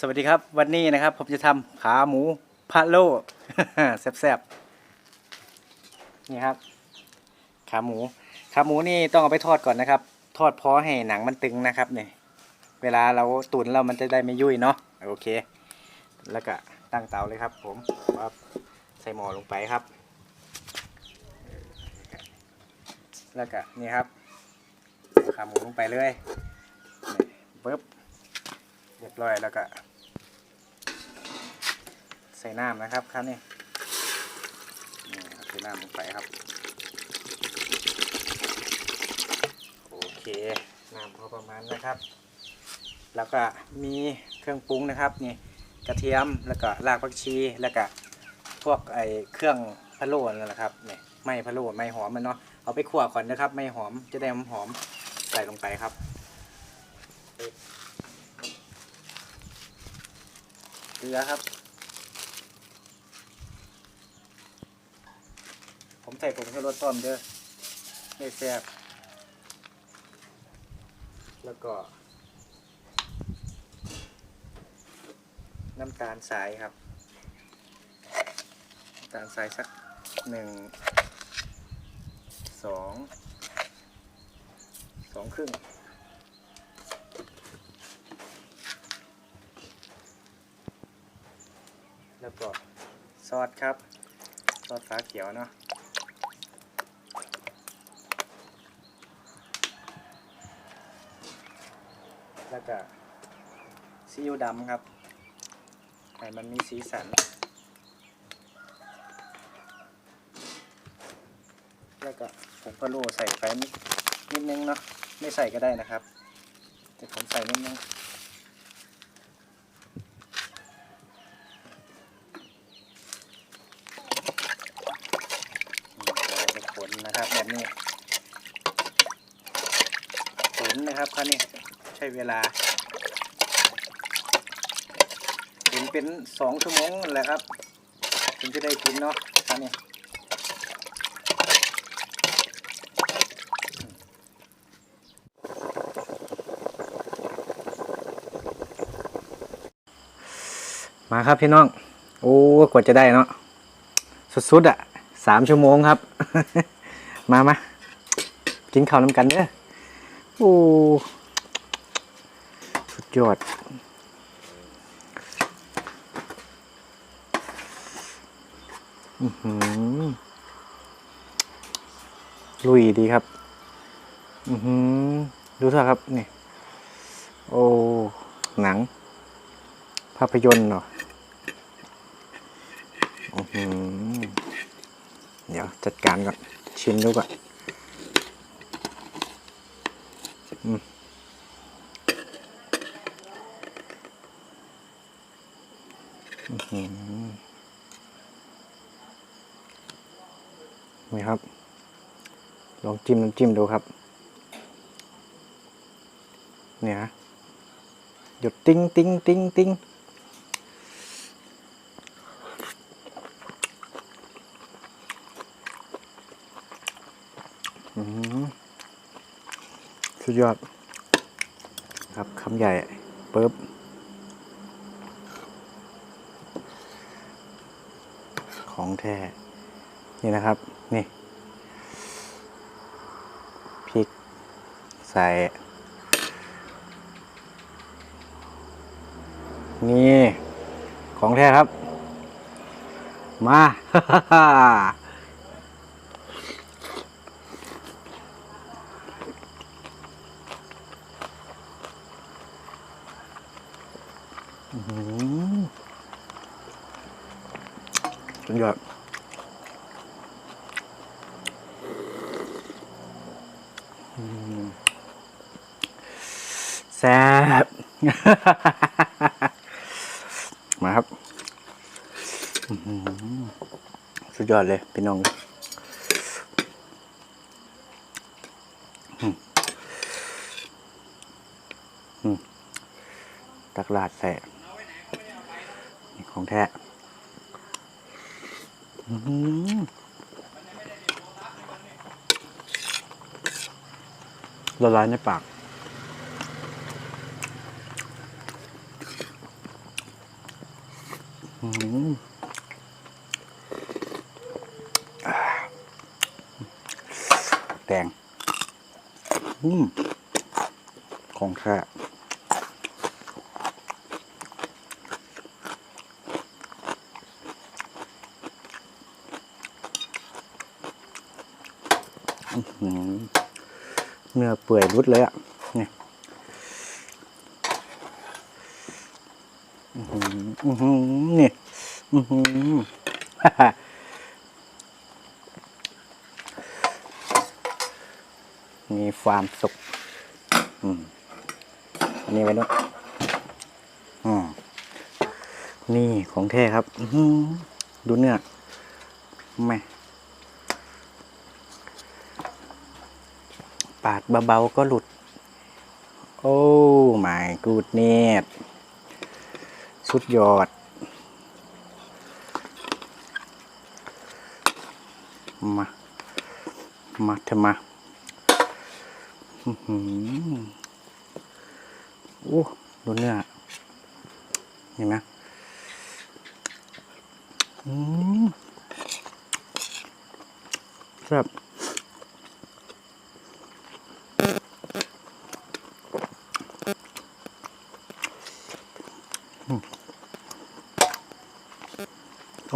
สวัสดีครับ วันนี้นะครับ ผมจะทำขาหมูพะโล่แซ่บๆนี่ครับ ขาหมู ขาหมูนี่ต้องเอาไปทอดก่อนนะครับ ทอดเพอให้หนังมันตึงนะครับเนี่ยเวลาเราตุ๋นเรามันจะได้ไม่ยุ่ยเนาะโอเค แล้วก็ตั้งเตาเลยครับ ผมครับใส่หม้อลงไปครับ แล้วก็นี่ครับ ขาหมูลงไปเลยนี่ปึ๊บเรียบร้อยแล้วก็ ใส่น้ำนะครับครับนี่นี่ใส่น้ำลงไปครับ โอเค น้ำพอประมาณนะครับ แล้วก็มีเครื่องปรุงนะครับนี่กระเทียมแล้วก็รากผักชีแล้วก็พวกไอเครื่องพะโล้นั่นแหละครับนี่ไม่พะโล้ไม่หอมมันเนาะเอาไปคั่วก่อนนะครับ ไม่หอมจะได้หอมใส่ลงไปครับเกลือครับ ผมใส่ผงชูรสต้มเด้อไม่แซ่บแล้วก็ น้ำตาลทรายครับ น้ำตาลทรายสักหนึ่งสองสองครึ่งแล้วก็ซอสครับ ซอสฟ้าเขียวเนาะ จากซีอิ๊วดำครับให้มันมีสีสัน แล้วก็ผงพะโล้ใส่ไปนิดนิดนึงเนาะไม่ใส่ก็ได้นะครับ แต่ผมใส่นิดนึง เราจะขนนะครับแบบนี้ขนนะครับคราวนี้ใช้เว ลาขนเป็นสองชั่วโมงแหละครับถึงจะได้กินเนาะคราวนี้มาครับพี่น้อง โอ้กว่าจะได้เนาะสุดๆอะสามชั่วโมงครับ มามากินข้าวน้ำกันเด้อโอ้ ยอดอือหือลุยดีครับ อือหือ ดูเถอะครับนี่ โอ้ หนัง ภาพยนตร์เนาะอือหือ เดี๋ยวจัดการก่อน ชิมดูก่อนอืม อื้อหือนี่ครับ ลองจิ้มน้ำจิ้มดูครับ เนี่ย หยดติ้งติ้งติ้งติ้งอืมสุดยอด ครับคำใหญ่ปึ๊บ ของแท้ นี่นะครับ นี่พริก ใส่ นี่ ของแท้ครับ มา อื้อหือสุด ยอดแซ่บมาครับสุดยอดเลยพี่น้องตักลาดใส่นี่ของแท้อื้อหือ ละลายในปากแดงอืมของแท้อือหือ เนื้อเปื่อยรุดเลยอะเนี่ยอือหือนี่อือหือมีความสุขอืมอันนี้ไว้ด้วยอืมนี่ของแท้ครับอือหือดูเนื้อแม่ ปาดเบาๆก็หลุด โอ้ my goodness สุดยอด มา มาเถอะมาอื้อหือโอ้ดูเนื้อเห็นไหมอืมครับ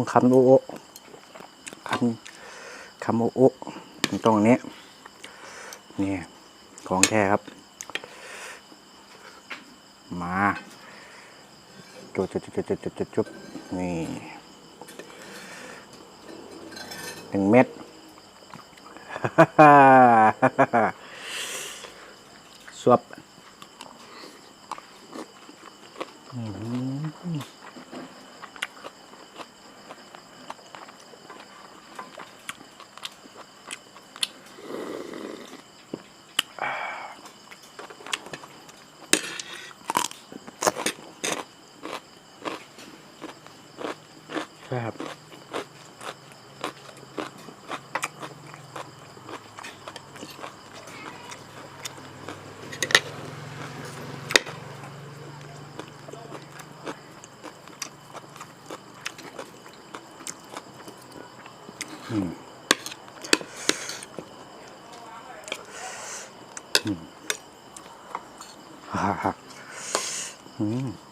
ต้องคำโอโอคำคำโอโอตรงนี้นี่ของแท้ครับ มาจุบจุบจุบจุบจุบจุบจุบนี่หนึ่งเม็ดสวบอื้อ ช่ครับอืมอืมฮ่าฮ่าอืม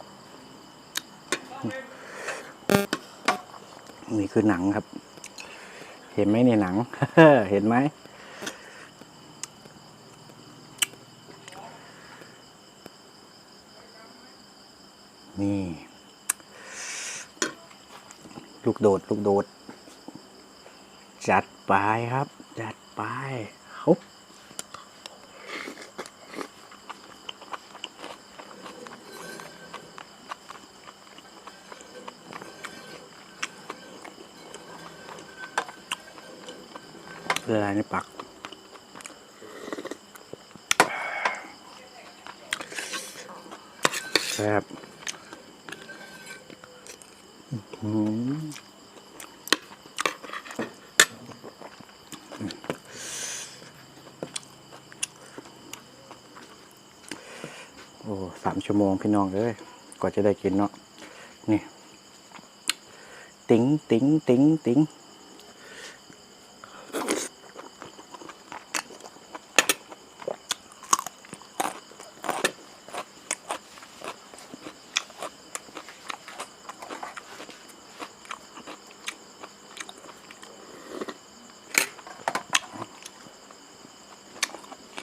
นี่คือหนังครับ เห็นไหมในหนัง เห็นไหมนี่ ลูกโดด ลูกโดด จัดไปครับ จัดไปฮุบ ละลายในปากแซ่บอือหือโอ้สามชั่วโมงพี่น้องเอ้ยกว่าจะได้กินเนาะนี่ติ๋งติ๋งติ๋งติ๋ง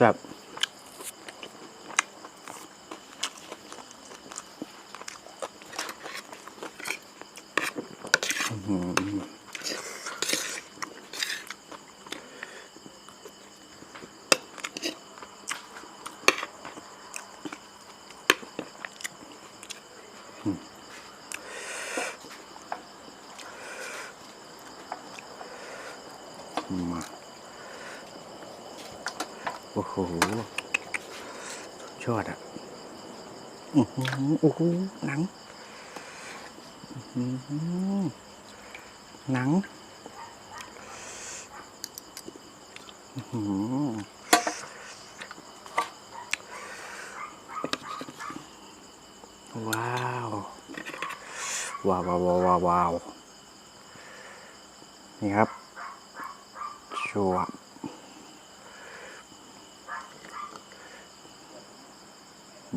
ครับอื้อหือ มาโอ้โหชอดอะอือหือโอ้โหหนังอื้อ หนังว้าว ว้าวว้าวว้าวว้าวนี่ครับชัว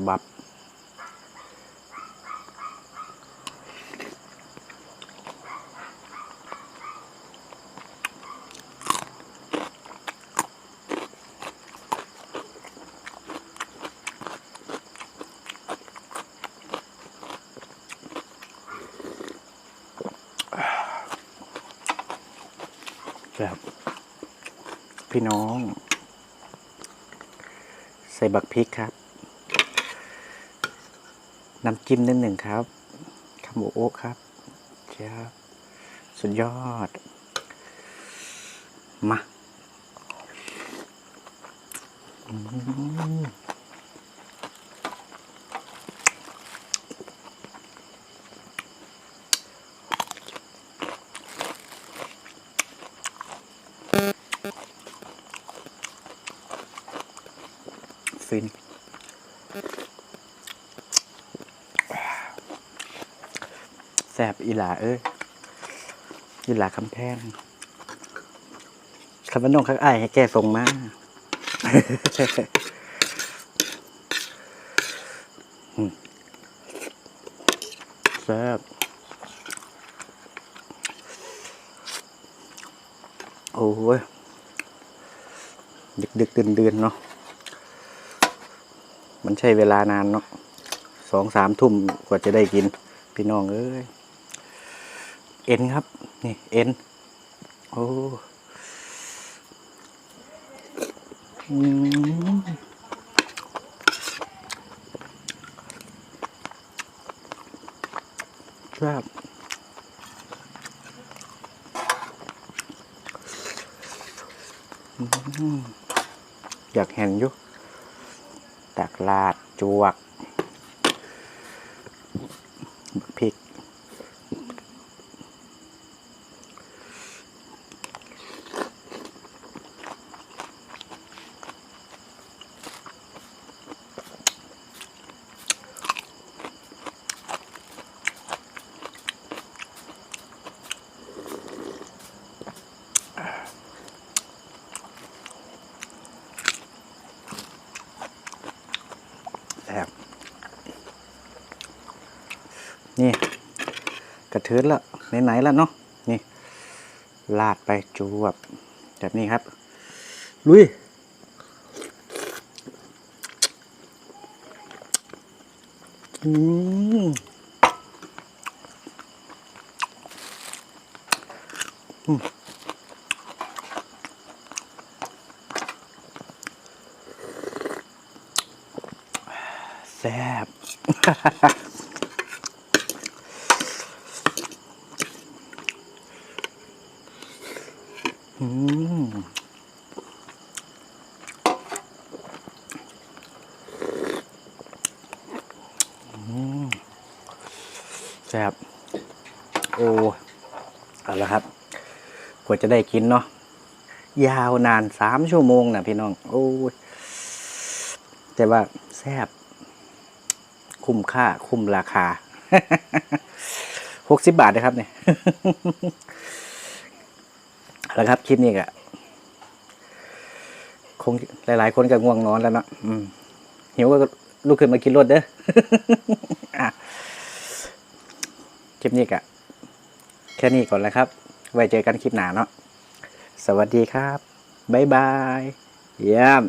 บับ พี่น้อง ใส่บักพริกครับ น้ำจิ้มนิดหนึ่งครับคาโมโอะครับเจ้าสุดยอด มา ฟิน แสบอีหลาเอ้ย อีหลาคำแพงคำว่านงคักไอ้ให้แกส่งมาแซ่บโอ้ย ดึกดึกเดือนเดือนเนาะ มันใช้เวลานานเนาะสองสามทุ่มกว่าจะได้กิน พี่น้องเอ้ยเอ็นครับ นี่ เอ็น โอ้อืมครับอืมอยากเห็นอยู่ ตักลาดจวก กระเทือนละไหนๆแล้วเนาะนี่ลาดไปจวบแบบนี้ครับ ลุยอืมอืมแซ่บ อืมอืม แซ่บโอ้เอาละครับ กว่าจะได้กินเนาะยาวนานสามชั่วโมงนะพี่น้อง โอ้แต่ว่าแซ่บคุ้มค่าคุ้มราคาหกสิบบาทนะครับเนี่ย แล้วครับคลิปนี้ก็คงหลาย ๆ คนก็ง่วงนอนแล้วเนาะอืมหิวก็ลุกขึ้นมากินรถเด้ออะคลิปนี้ก็แค่นี้ก่อนแล้วครับ ไว้เจอกันคลิปหน้าเนาะสวัสดีครับ บ๊ายบาย เยี่ยม